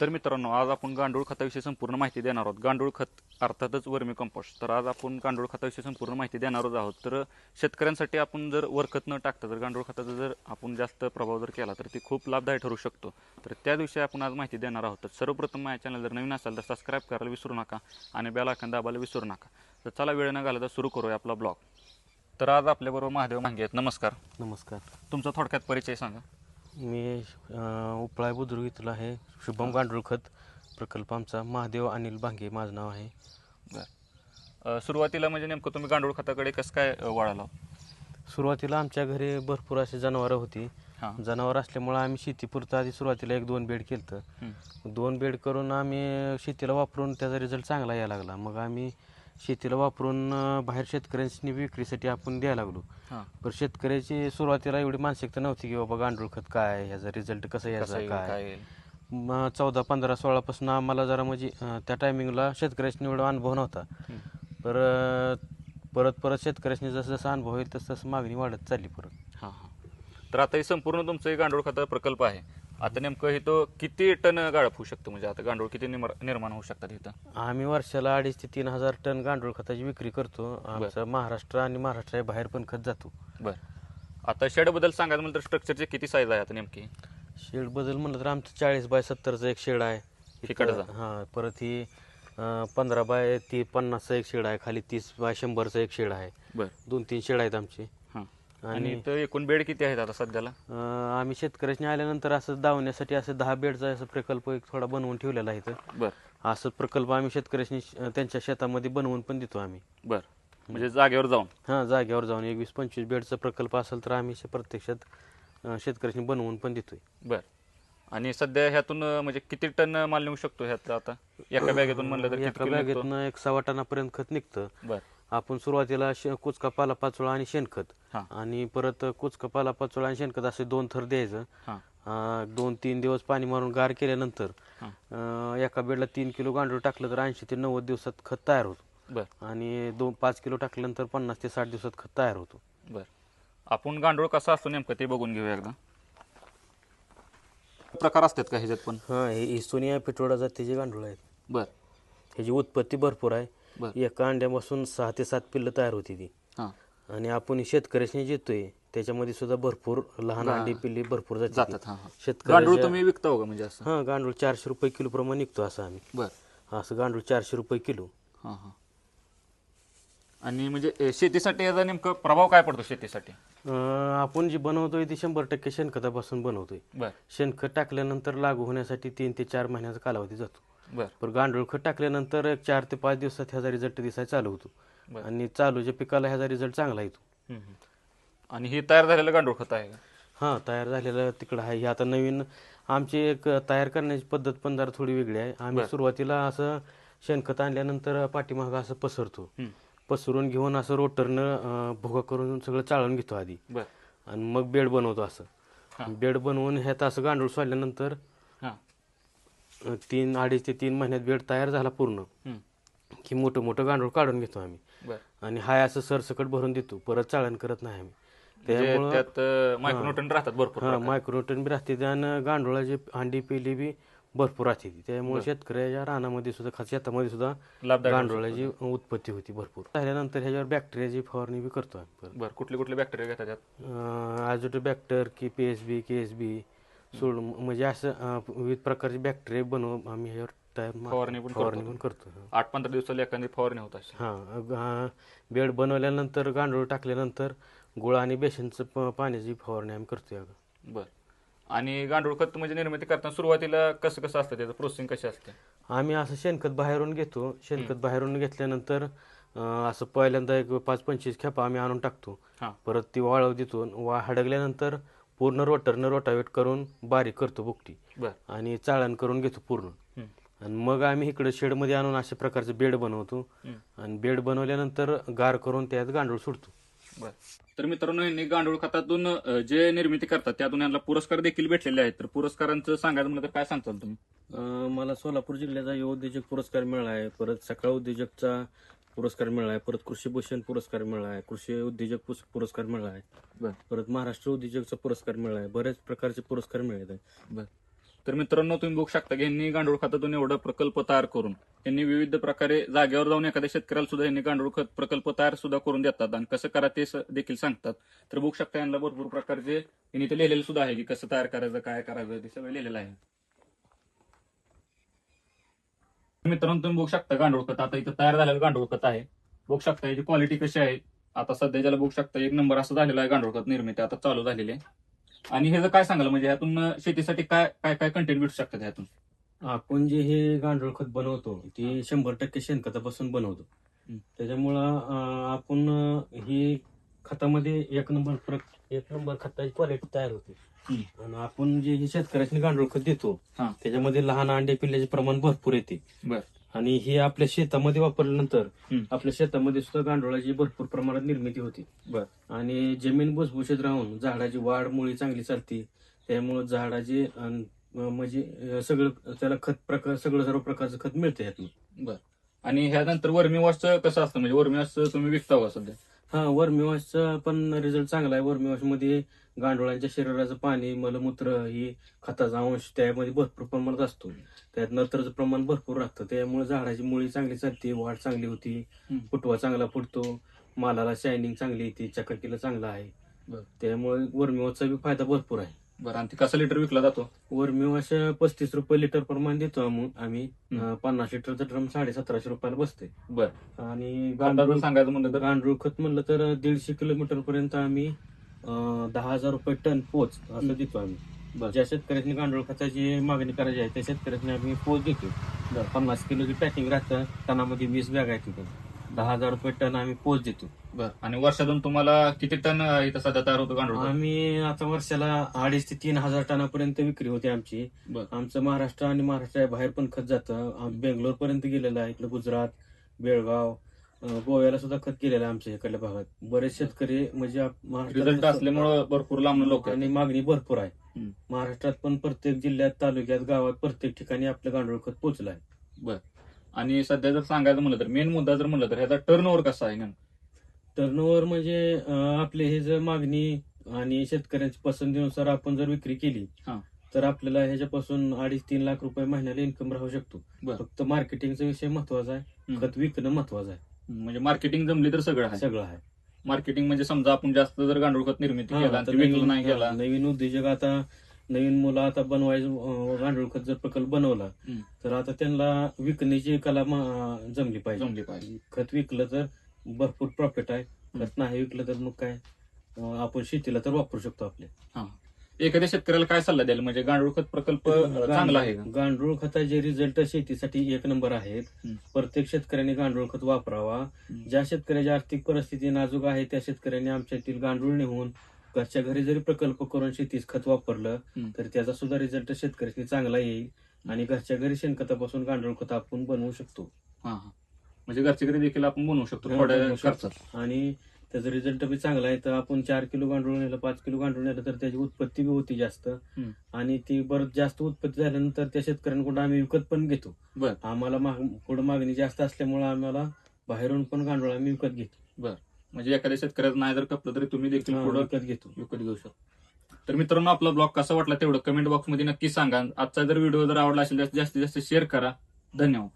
तर मित्रांनो आज आपण गांडूळ खताविषयी संपूर्ण माहिती देणार आहोत. गांडूळ खत अर्थातच वर्मी कंपोस्ट तर आज आपण गांडूळ खताविषयी संपूर्ण माहिती देणारच आहोत. तर शेतकऱ्यांसाठी आपण जर वरखत न टाकता जर गांडूळ खताचा जर आपण जास्त प्रभाव जर केला तर ती खूप लाभदायी ठरू शकतो. तर त्या दिवशी आपण आज माहिती देणार आहोत. तर सर्वप्रथम माझ्या चॅनल जर नवीन असाल तर सबस्क्राईब करायला विसरू नका आणि बेल आयकॉन दाबायला विसरू नका. तर चला वेळ न घालता सुरू करूया आपला ब्लॉग तर आज आपल्याबरोबर महादेव मांगे आहेत. नमस्कार. नमस्कार. तुमचा थोडक्यात परिचय सांगा. मी अं, उपळाय बुद्रुक इथला आहे. शुभम गांडूळ खत प्रकल्प आमचा. महादेव अनिल भांगे माझं नाव आहे. सुरुवातीला म्हणजे नेमकं तुम्ही गांडूळ खताकडे कसं काय अ, वळाला? सुरुवातीला आमच्या घरी भरपूर अशी जनावरं होती. हां. जनावर असल्यामुळं आम्ही शेतीपुरतं आधी सुरुवातीला एक दोन बेड केलं हं. दोन बेड करून आम्ही शेतीला वापरून त्याचा रिझल्ट चांगला यायला लागला. मग आम्ही शेतीला वापरून अं, बाहेर शेतकऱ्यांनी विक्रीसाठी आपण द्यायला लागलो. हां. पण शेतकऱ्याची सुरुवातीला एवढी मानसिकता नव्हती की बाबा गांडूळ खत काय ह्याचा रिझल्ट कसा कसं यायचा येईल, काय काय येईल? मग चौदा पंधरा सोळापासून आम्हाला जरा म्हणजे अं, त्या टायमिंगला शेतकऱ्याशी एवढा अनुभव नव्हता. अं, परत परत शेतकऱ्याशी जसं जसं अनुभव येईल तसं तसं मागणी वाढत चालली परत. हां हां. तर आता हे संपूर्ण तुमचं हे गांडूळ खता प्रकल्प आहे. आता नेमकं हे तो किती टन गाळप होऊ शकतो? म्हणजे आता गांडूळ किती निमर- निर्माण होऊ शकतात इथं? आम्ही वर्षाला अडीच ते तीन हजार टन गांडूळ खताची विक्री करतो. आमचं महाराष्ट्र आणि महाराष्ट्राच्या बाहेर पण खत जातो. बरं. आता शेडबद्दल सांगायचं म्हणलं तर स्ट्रक्चरची किती साईज आहे आता नेमकी? शेड बदल म्हणलं तर आमचं चाळीस बाय सत्तरचं एक शेड आहे. इकडचा? हां परत ही पंधरा बाय ती पन्नासचं एक शेड आहे. खाली तीस बाय शंभरचं एक शेड आहे. बरं. दोन तीन शेड आहेत आमचे. आणि- इथं एकूण बेड किती आहेत आता सध्याला? अं, आम्ही शेतकऱ्याशी आल्यानंतर असं दावण्यासाठी असं दहा बेडचा असं प्रकल्प एक थोडा बनवून ठेवलेला आहे इथं. बरं. असं प्रकल्प आम्ही शेतकऱ्यांनी त्यांच्या शेतामध्ये बनवून पण देतो आम्ही. बरं. म्हणजे जागेवर जाऊन? हां जागेवर जाऊन एक वीस पंचवीस बेडचा प्रकल्प असेल तर आम्ही शे- प्रत्यक्षात अं, शेतकऱ्यांनी बनवून पण देतोय. बरं. आणि सध्या ह्यातून अं, म्हणजे किती टन माल निघू शकतो ह्यातलं आता? एका बॅगेतून म्हणलं तर किती एका किलो निघतो? बॅगेतनं एक सव्वा टनापर्यंत खत निघतं. बरं. आपण सुरुवातीला शे कुचका पाला पाचोळा आणि शेणखत. हां. आणि परत कुचका पाला पाचोळा आणि शेणखत असे दोन थर द्यायचं. हां. अं, दोन तीन दिवस पाणी मारून गार केल्यानंतर हां. अं, एका बेडला तीन किलो गांडूळ टाकलं तर ऐंशी ते नव्वद दिवसात खत तयार होतं. बरं. आणि दोन पाच किलो टाकल्यानंतर पन्नास ते साठ दिवसात खत तयार होतो. बर. आपण गांडूळ कसा असतो नेमकं ते बघून घेऊया एकदा. प्रकार असतात का ह्याच्यात पण? हां हे इस्टोनिया पिठोडा जातीचे गांडूळ आहेत. बर. ह्याची उत्पत्ती भरपूर आहे. एका अंड्यापासून सहा ते सात पिल्लं तयार होती ती. हां आणि आपण शेतकऱ्याशी देतोय त्याच्यामध्ये सुद्धा भरपूर लहान अंडी पिल्ली भरपूर जाते जातात हां हां. गांडूळ शेतकऱ्याच्या तुम्ही विकता हो का म्हणजे असं? हां गांडूळ चारशे रुपये किलो प्रमाणे निघतो असं आम्ही. बर. असं गांडूळ चारशे रुपये किलो. हां हां. आणि म्हणजे शेतीसाठी याचा नेमकं प्रभाव काय पडतो शेतीसाठी? अं, आपण जी बनवतोय ती शंभर टक्के शेणखतापासून बनवतोय. बर. शेणखत टाकल्यानंतर लागू होण्यासाठी तीन ते चार महिन्याचा कालावधी जातो. बर. पण गांडूळ खत टाकल्यानंतर एक चार ते पाच दिवसात ह्याचा रिझल्ट दिसायला चालू होतो. बर. आणि चालूच्या पिकाला ह्याचा रिझल्ट चांगला येतो. हम्म. आणि हे तयार झालेलं गांडूळ खत आहे का? हां तयार झालेलं तिकडं आहे. हे आता नवीन आमची एक तयार करण्याची पद्धत पण जरा थोडी वेगळी आहे. आम्ही सुरुवातीला असं शेणखत आणल्यानंतर पाठीमागं असं पसरतो. हम्म. पसरून घेऊन असं रोटरनं अं, भुगा करून सगळं चाळून घेतो आधी. बर. आणि मग बेड बनवतो असं. बेड बनवून ह्यात असं गांडूळ सोडल्यानंतर हां. अं, तीन अडीच ते तीन महिन्यात बेड तयार झाला पूर्ण. हम्म. की मोठं मोठं गांडूळ काढून घेतो आम्ही. आणि हाय असं सरसकट भरून देतो. परत चाळण करत नाही आम्ही. म्हणजे त्यामुळं त्यात मायक्रोन्यूटन राहतात भरपूर हा मायक्रोटन बी राहते. आणि गांडुळाची अंडी पेली बी भरपूर राहते. त्यामुळे शेतकऱ्याच्या रानामध्ये सुद्धा शेतामध्ये सुद्धा गांडुळाची उत्पत्ती होती भरपूर. झाल्यानंतर ह्याच्यावर बॅक्टेरियाची फवारणी बी करतो आम्ही बर. कुठले कुठले बॅक्टेरिया घेतात त्यात आजोटो बॅक्टर की P S B K S B सोड म्हणजे असं विविध प्रकारचे बॅक्टेरिया बनवून आम्ही फवारणी पण फवारणी पण करतो आठ पंधरा दिवसाला एखादी फवारणी होत असेल. हां बेड बनवल्यानंतर गांडूळ टाकल्यानंतर गुळ आणि बेसनचं प- पाण्याची फवारणी आम्ही करतोय अगं. बर. आणि गांडूळ खत म्हणजे निर्मिती करताना सुरुवातीला कसं कसं असतं त्याचं प्रोसेसिंग कशी असते? आम्ही असं शेणखत बाहेरून घेतो. शेणखत बाहेरून घेतल्यानंतर अं, असं पहिल्यांदा एक पाच पंचवीस खेपा आम्ही आणून टाकतो. हां. परत ती वाळव देतो. वा हडगल्यानंतर पूर्ण रोटरनं रोटावेट करून बारीक करतो बुकटी. बर. आणि चाळण करून घेतो पूर्ण. हम्म. आणि मग आम्ही इकडे शेडमध्ये आणून अशा प्रकारचे बेड बनवतो. आणि बेड बनवल्यानंतर गार करून त्यात गांडूळ सोडतो. बर. तर मित्रांनो यांनी गांडूळ खतातून जे निर्मिती करतात त्यातून यांना पुरस्कार देखील भेटलेले आहेत. तर पुरस्कारांचं सांगायचं म्हणलं तर काय सांगताल तुम्ही? मला सोलापूर जिल्ह्याचा युवा उद्योजक पुरस्कार मिळाला आहे परत सकाळ उद्योजकचा पुरस्कार मिळाला आहे परत कृषी भूषण पुरस्कार मिळाला आहे कृषी उद्योजक पुरस्कार मिळाला आहे बर. परत महाराष्ट्र उद्योजकचा पुरस्कार मिळाला आहे बऱ्याच प्रकारचे पुरस्कार मिळाले आहेत बर. तर मित्रांनो तुम्ही बघू शकता की यांनी गांडूळ खतातून एवढा प्रकल्प तयार करून यांनी विविध प्रकारे जागेवर जाऊन एखाद्या शेतकऱ्याला सुद्धा यांनी गांडूळ खत प्रकल्प तयार सुद्धा करून देतात आणि कसं करा ते देखील सांगतात. तर बघू शकता यांना भरपूर प्रकारचे यांनी इथे लिहिलेलं सुद्धा आहे की कसं तयार करायचं काय करायचं ते सगळं लिहिलेलं आहे. मित्रांनो तुम्ही बघू शकता गांडूळ खत आता इथं तयार झालेलं गांडूळ खत आहे. बघू शकता याची क्वालिटी कशी आहे. आता सध्या ज्याला बघू शकता एक नंबर असं झालेला आहे गांडूळ खत निर्मिती आता चालू झालेली आहे. आणि हे जर काय सांगाल म्हणजे ह्यातून शेतीसाठी काय काय काय कंटेंट भेटू शकतात ह्यातून आपण जे हे गांडूळ खत बनवतो ते शंभर टक्के शेणखतापासून बनवतो. त्याच्यामुळं आपण ही खतामध्ये एक नंबर प्रक- एक नंबर खताची क्वालिटी तयार होते. आणि आपण जे हे शेतकऱ्याचे गांडूळ खत देतो हा. त्याच्यामध्ये लहान अंडे पिल्ल्याचे प्रमाण भरपूर येते बर. आणि हे आपल्या शेतामध्ये वापरल्यानंतर हं. आपल्या शेतामध्ये सुद्धा गांडुळाची भरपूर प्रमाणात निर्मिती होते. बर. आणि जमीन भुसभुशीत राहून झाडाची वाढ मुळी चांगली चालते. त्यामुळे झाडाचे म्हणजे अं, सगळं त्याला खत प्रकार सगळं सर्व प्रकारचं खत मिळतं यातनं. आणि ह्यानंतर वर्मी वॉशचं कसं असतं? म्हणजे वर्मी वॉशचं तुम्ही विकता का सध्या? हा वर्मीवॉशचा पण रिझल्ट चांगला आहे. वर्मीवॉशमध्ये गांडुळांच्या शरीराचं पाणी मलमूत्र ही खताचा अंश त्यामध्ये भरपूर प्रमाणात असतो. त्यात नत्रचं प्रमाण भरपूर राहतं. त्यामुळे झाडाची मुळी चांगली चालते वाढ चांगली होती. फुटवा चांगला फुटतो मालाला शायनिंग चांगली येते चकाकीला चांगला आहे. त्यामुळे वर्मीवॉशचा बी फायदा भरपूर आहे. बरं आणि ती कसं लिटर विकला जातो? वर्मीवॉश पस्तीस रुपये लिटर प्रमाण देतो आम्ही. पन्नास लिटरचा ड्रम साडे सतराशे रुपयाला बसते बरं. आणि गांडूळ सांगायचं म्हणलं तर? गांडूळ खत म्हणलं तर दीडशे किलोमीटर पर्यंत आम्ही दहा हजार रुपये टन पोच असं. देतो आम्ही. ज्या शेतकऱ्यांनी गांडूळ खताची मागणी करायची आहे त्या शेतकऱ्यांनी आम्ही पोच देतो. पन्नास किलोची पॅकिंग राहतं टनामध्ये वीस बॅग आहे तिथं. दहा हजार रुपये टन आम्ही पोच देतो. आणि वर्षातून तुम्हाला किती टन इथं सध्या तयार होतो गांडूळ? आम्ही आता वर्षाला अडीच ते तीन हजार टनापर्यंत विक्री होते आमची. आमचं महाराष्ट्र आणि महाराष्ट्रा बाहेर पण खत जातं. बेंगलोर पर्यंत गेलेलं आहे इकडे गुजरात बेळगाव गोव्याला सुद्धा खत गेलेलं आहे आमच्या इकडल्या भागात बरेच शेतकरी म्हणजे रिझल्ट असल्यामुळं भरपूर लांब लोक आणि मागणी भरपूर आहे. महाराष्ट्रात पण प्रत्येक जिल्ह्यात तालुक्यात गावात प्रत्येक ठिकाणी आपलं गांडूळ खत पोहोचलं आहे आणि सध्या जर सांगायचं म्हणलं तर मेन मुद्दा जर म्हणलं तर ह्याचा टर्न ओव्हर कसा आहे नेमका? टर्नओव्हर म्हणजे आपले हे जर मागणी आणि शेतकऱ्यांची पसंतीनुसार आपण जर विक्री केली. तर आपल्याला ह्याच्यापासून अडीच तीन लाख रुपये महिन्याला इन्कम राहू शकतो बरं. फक्त मार्केटिंगचा विषय महत्त्वाचा आहे. खत विकणं महत्वाचं आहे म्हणजे मार्केटिंग जमली तर सगळं आहे. सगळं आहे. मार्केटिंग म्हणजे समजा आपण जास्त जर गांडूळ खत निर्मिती हा, केला आता आणि ते विकलं नवीन नाही केला. नवीन उद्योजक आता नवीन मुलं आता बनवायचं गांडूळ खत जर प्रकल्प बनवला हम्म. तर आता त्यांना विकण्याची कला म- जमली पाहिजे. जमली पाहिजे. खत विकलं तर भरपूर प्रॉफिट आहे. खत नाही विकलं तर मग काय? अं, आपण शेतीला तर वापरू शकतो आपले. एखाद्या शेतकऱ्याला काय सल्ला द्याल? म्हणजे गांडूळ खत प्रकल्प चांगला आहे का? गांडूळ खताचे रिझल्ट शेतीसाठी एक नंबर आहेत. प्रत्येक शेतकऱ्याने गांडूळ खत वापरावा. ज्या शेतकऱ्याची आर्थिक परिस्थिती नाजूक आहे त्या शेतकऱ्यांनी आमच्यातील गांडूळ नेऊन घरच्या घरी जरी प्रकल्प करून शेतीस खत वापरलं. तर त्याचा सुद्धा रिझल्ट शेतकऱ्याची चांगला येईल. आणि घरच्या घरी शेणखतापासून गांडूळ खत आपण बनवू शकतो. म्हणजे घरच्या घरी देखील आपण बनवू शकतो आणि त्याचा रिझल्ट बी चांगला आहे. तर आपण चार किलो गांडूळ नेलं पाच किलो गांडूळ नेलं तर त्याची उत्पत्ती बी होती जास्त. हम्म. आणि ती बरं जास्त उत्पत्ती झाल्यानंतर त्या शेतकऱ्यांकडून आम्ही विकत पण घेतो. बर. आम्हाला माग- पुढं मागणी जास्त असल्यामुळे आम्हाला बाहेरून पण गांडूळ आम्ही विकत घेतो. म्हणजे एखाद्या शेतकऱ्याचं नाही जर कपलं तरी तुम्ही देखील हा, पुढं विकत घेतो. विकत घेऊ शकता. तर मित्रांनो आपला ब्लॉग कसा वाटला तेवढं कमेंट बॉक्समध्ये नक्की सांगा. आजचा जर व्हिडिओ जर आवडला असेल तर जास्तीत जास्त शेअर करा. धन्यवाद.